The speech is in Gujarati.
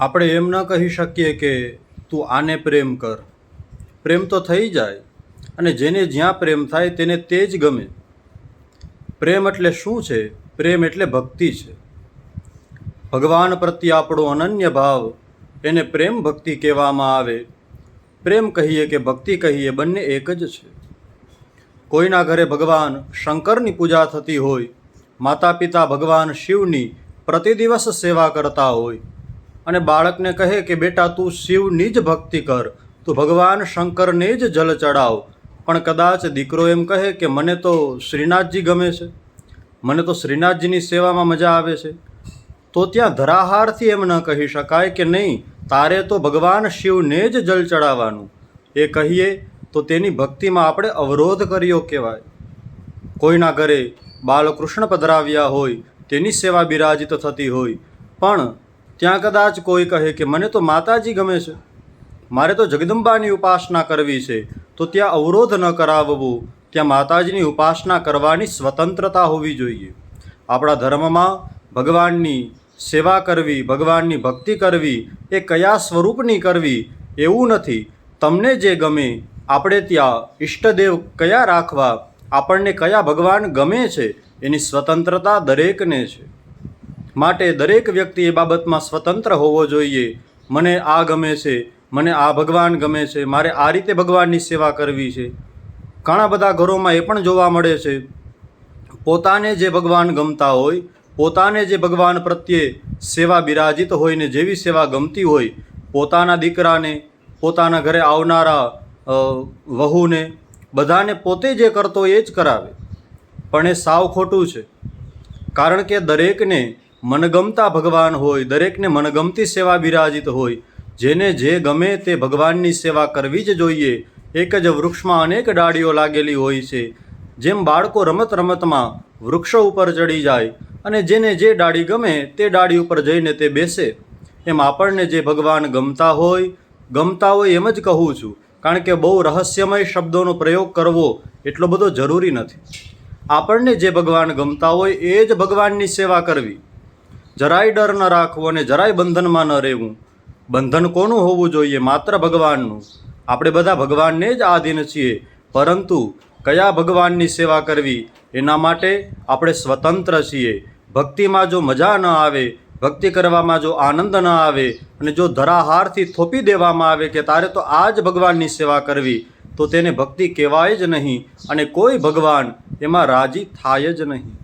આપણે એમ ન કહી શકીએ કે તું આને પ્રેમ કર. પ્રેમ તો થઈ જાય અને જેને જ્યાં પ્રેમ થાય તેને તે જ ગમે. પ્રેમ એટલે શું છે? પ્રેમ એટલે ભક્તિ છે. ભગવાન પ્રત્યે આપણો અનન્ય ભાવ એને પ્રેમ ભક્તિ કહેવામાં આવે. પ્રેમ કહીએ કે ભક્તિ કહીએ બંને એક જ છે. કોઈના ઘરે ભગવાન શંકરની પૂજા થતી હોય માતા પિતા ભગવાન શિવની પ્રતિ દિવસ સેવા કરતા હોય અને બાળકને કહે કે, બેટા, તું શિવની જ ભક્તિ કર. તું ભગવાન શંકરને જ જલ ચડાવ. પણ કદાચ દીકરો એમ કહે કે, મને તો શ્રીનાથજી ગમે છે. મને તો શ્રીનાથજીની સેવામાં મજા આવે છે. તો ત્યાં ધરાહારથી એમ ન કહી શકાય કે, નહીં, તારે તો ભગવાન શિવને જ જલ ચડાવવાનું. એ કહીએ તો તેની ભક્તિમાં આપણે અવરોધ કર્યો કહેવાય. કોઈના ઘરે બાલકૃષ્ણ પધરાવ્યા હોય, તેની સેવા બિરાજિત થતી હોય. પણ ત્યાં કદાચ કોઈ કહે કે મને તો માતાજી ગમે છે. મારે તો જગદંબાની ઉપાસના કરવી છે. તો ત્યાં અવરોધ ન કરાવવો. ત્યાં માતાજીની ઉપાસના કરવાની સ્વતંત્રતા હોવી જોઈએ. આપણા ધર્મમાં ભગવાનની સેવા કરવી, ભગવાનની ભક્તિ કરવી એ કયા સ્વરૂપની કરવી એવું નથી. તમને જે ગમે, આપણે ત્યાં ઈષ્ટદેવ કયા રાખવા, આપણને કયા ભગવાન ગમે છે, એની સ્વતંત્રતા દરેકને છે. માટે દરેક વ્યક્તિ એ બાબતમાં સ્વતંત્ર હોવો જોઈએ. મને આ ગમે છે, મને આ ભગવાન ગમે છે, મારે આ રીતે ભગવાનની સેવા કરવી છે. ઘણા બધા ઘરોમાં એ પણ જોવા મળે છે. પોતાને જે ભગવાન ગમતા હોય, પોતાને જે ભગવાન પ્રત્યે સેવા બિરાજિત હોય ને જેવી સેવા ગમતી હોય, પોતાના દીકરાને, પોતાના ઘરે આવનારા વહુને બધાને પોતે જે કરતો એ જ કરાવે. પણ એ સાવ ખોટું છે. કારણ કે દરેકને મનગમતા ભગવાન હોય, દરેકને મનગમતી સેવા બિરાજિત હોય. જેને જે ગમે તે ભગવાનની સેવા કરવી જ જોઈએ. એક જ વૃક્ષમાં અનેક ડાળીઓ લાગેલી હોય છે. જેમ બાળકો રમત રમતમાં વૃક્ષો ઉપર ચડી જાય અને જેને જે ડાળી ગમે તે ડાળી ઉપર જઈને તે બેસે. એમ આપણને જે ભગવાન ગમતા હોય ગમતા હોય એમ જ કહું છું. કારણ કે બહુ રહસ્યમય શબ્દોનો પ્રયોગ કરવો એટલો બધો જરૂરી નથી. આપણને જે ભગવાન ગમતા હોય એ જ ભગવાનની સેવા કરવી. જરાય ડર ન રાખવો અને જરાય બંધનમાં ન રહેવું. બંધન કોનું હોવું જોઈએ? માત્ર ભગવાનનું. આપણે બધા ભગવાનને જ આધીન છીએ. પરંતુ કયા ભગવાનની સેવા કરવી? એના માટે આપણે સ્વતંત્ર છીએ. ભક્તિમાં જો મજા ન આવે, ભક્તિ કરવામાં જો આનંદ ન આવે અને જો ધરાહારથી થોપી દેવામાં આવે કે તારે તો આ જ ભગવાનની સેવા કરવી, તો તેને ભક્તિ કહેવાય જ નહીં અને કોઈ ભગવાન એમાં રાજી થાય જ નહીં.